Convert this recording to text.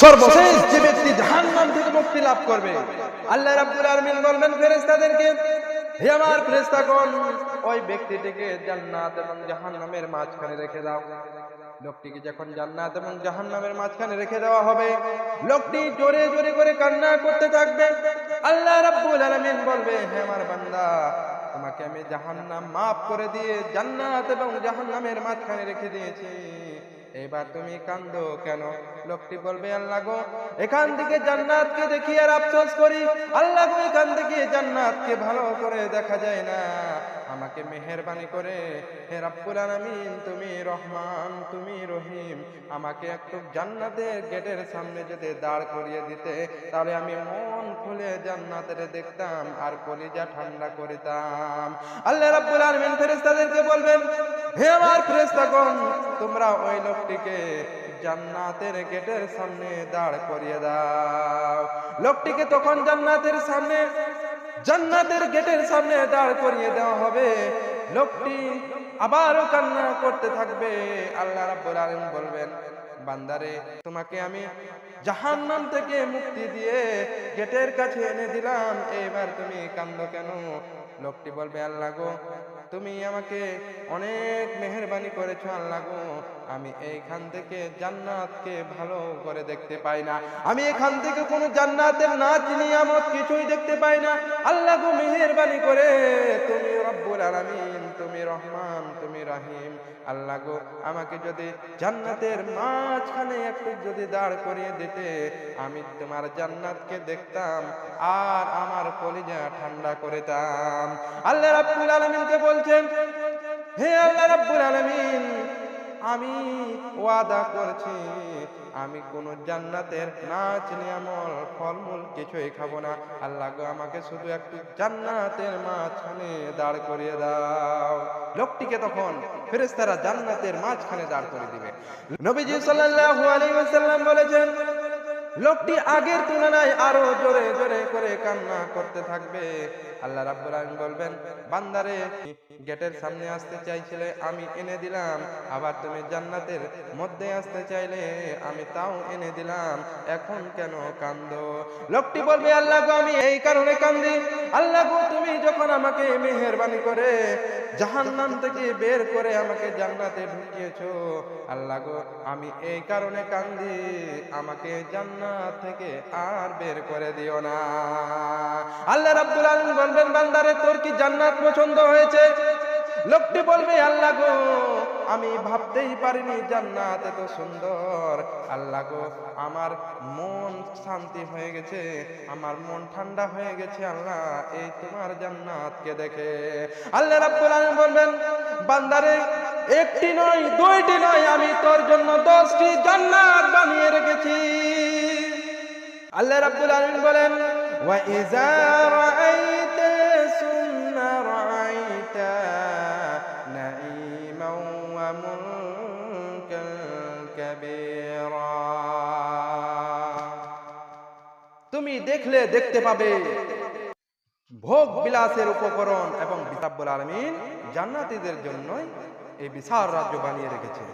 সর্বশেষ যে ব্যক্তি জাহান্নাম থেকে মুক্তি লাভ করবে আল্লাহ রাব্বুল আলামিন বলবেন ফেরেশতাদেরকে হে আমার ফেরেশতাগণ ওই ব্যক্তিটিকে জান্নাত এবং জাহান্নামের মাঝখানে রেখে দাও। লোকটিকে যখন জান্নাত এবং জাহান্নামের মাঝখানে রেখে দেওয়া হবে লোকটি জোরে জোরে করে কান্না করতে থাকবে। আল্লাহ রাব্বুল আলামিন বলবে হে আমার বান্দা তোমাকে আমি জাহান্নাম মাফ করে দিয়ে জান্নাত এবং জাহান্নামের মাঝখানে রেখে দিয়েছি। এবার তুমি কান্দো কেন? লোকটি বলবে, আল্লাহ গো, এখান থেকে জান্নাতকে দেখি আর আফসোস করি। আল্লাহ গো, এখান থেকে জান্নাতকে ভালো করে দেখা যায় না। আমাকে মেহেরবানি করে, হে রাব্বুল আলামিন, তুমি রহমান, তুমি রহিম। আমাকে একটু জান্নাতের গেটের সামনে যদি দাঁড় করিয়ে দিতে, তাহলে আমি মন খুলে জান্নাতের দেখতাম আর কলিজা ঠান্ডা করিতাম। আল্লাহ রাব্বুল আলামিন ফেরেশতাদেরকে বলবেন, হে আমার ফেরেশতাগণ তোমরা ওই লোকটিকে জান্নাতের গেটের সামনে দাঁড় করিয়ে দাও। লোকটিকে তখন জান্নাতের সামনে, জান্নাতের গেটের সামনে দাঁড় করিয়ে দেওয়া হবে। লোকটি আবারও কান্না করতে থাকবে। আল্লাহ রাব্বুল আলামিন বলবেন, বান্দারে, তোমাকে আমি জাহান্নাম থেকে মুক্তি দিয়ে গেটের কাছে এনে দিলাম। এবার তুমি কান্দো কেন? লোকটি বলবে, আল্লাহ গো তুমি আমাকে অনেক মেহরবানি করেছ, আল্লাহ গো। আমি এইখান থেকে জান্নাতকে ভালো করে দেখতে পাই না। আমি এখান থেকে কোনো জান্নাতের নাচ নিয়ামত কিছুই দেখতে পাই না। আল্লাহ গো, মেহরবানি করে তুমি রব্বুল আলামিন, তুমি রহমান, তুমি রাহিম। আল্লাহ গো, আমাকে যদি জান্নাতের মাঝখানে একটু যদি দাঁড় করিয়ে দিতে, আমি তোমার জান্নাতকে দেখতাম আর আমার কলিজা ঠান্ডা করে করিতাম আল্লাহ রাব্বুল আলামিনকে বলছেন, হে আল্লাহ রাব্বুল আলামিন, আমি ওয়াদা করছি, আমি কোন জান্নাতের নাচ নিয়ামল, ফলমূল কিছুই খাব না। আল্লাহ গো, আমাকে শুধু একটু জান্নাতের মাঝখানে দাঁড় করিয়ে দাও। লোকটিকে তখন ফেরেস্তারা জান্নাতের মাঝখানে দাঁড় করে দিবে। নবীজি সাল্লাল্লাহু আলাইহি ওয়াসাল্লাম বলেছেন লোকটি আগের তুলনায় আরও জোরে জোরে করে কান্না করতে থাকবে। আল্লাহ রাব্বুল আলামিন বলবেন, বান্দারে, গেটের সামনে আসতে চাইছিলে, আমি এনে দিলাম। আবার তুমি জান্নাতের মধ্যে আসতে চাইলে, আমি তাও এনে দিলাম। এখন কেন কান্দো? লোকটি বলবে, আল্লাহ গো, আমি এই কারণে কান্দি। আল্লাহ গো, তুমি যখন আমাকে মেহেরবানি করে জাহান্নাম থেকে বের করে আমাকে জান্নাতে ঢুকিয়েছো, আল্লাহ গো, আমি এই কারণে কান্দি। আমাকে জান্নাত থেকে আর বের করে দিও না। আল্লাহ রাব্বুল বলবেন, বান্দারে, তোর কি জান্নাত পছন্দ হয়েছে? লোকটি বলবে, আল্লাহ গো, আমি ভাবতেই পারিনি জান্নাত এত সুন্দর। আল্লাহ গো, আমার মন শান্তি হয়ে গেছে, আমার মন ঠান্ডা হয়ে গেছে, আল্লাহ, এই তোমার জান্নাতকে দেখে। আল্লাহ রাব্বুল আলামিন বলবেন, বান্দারে একটি নয়, দুইটি নয়, আমি তোর জন্য দশটি জান্নাত বানিয়ে রেখেছি। আল্লাহ রাব্বুল আলামিন বলেন তুমি দেখলে দেখতে পাবে ভোগ বিলাসের উপকরণ এবং বিসাব্বুল আলমিন জান্নাতীদের জন্যই এই বিশাল রাজ্য বানিয়ে রেখেছে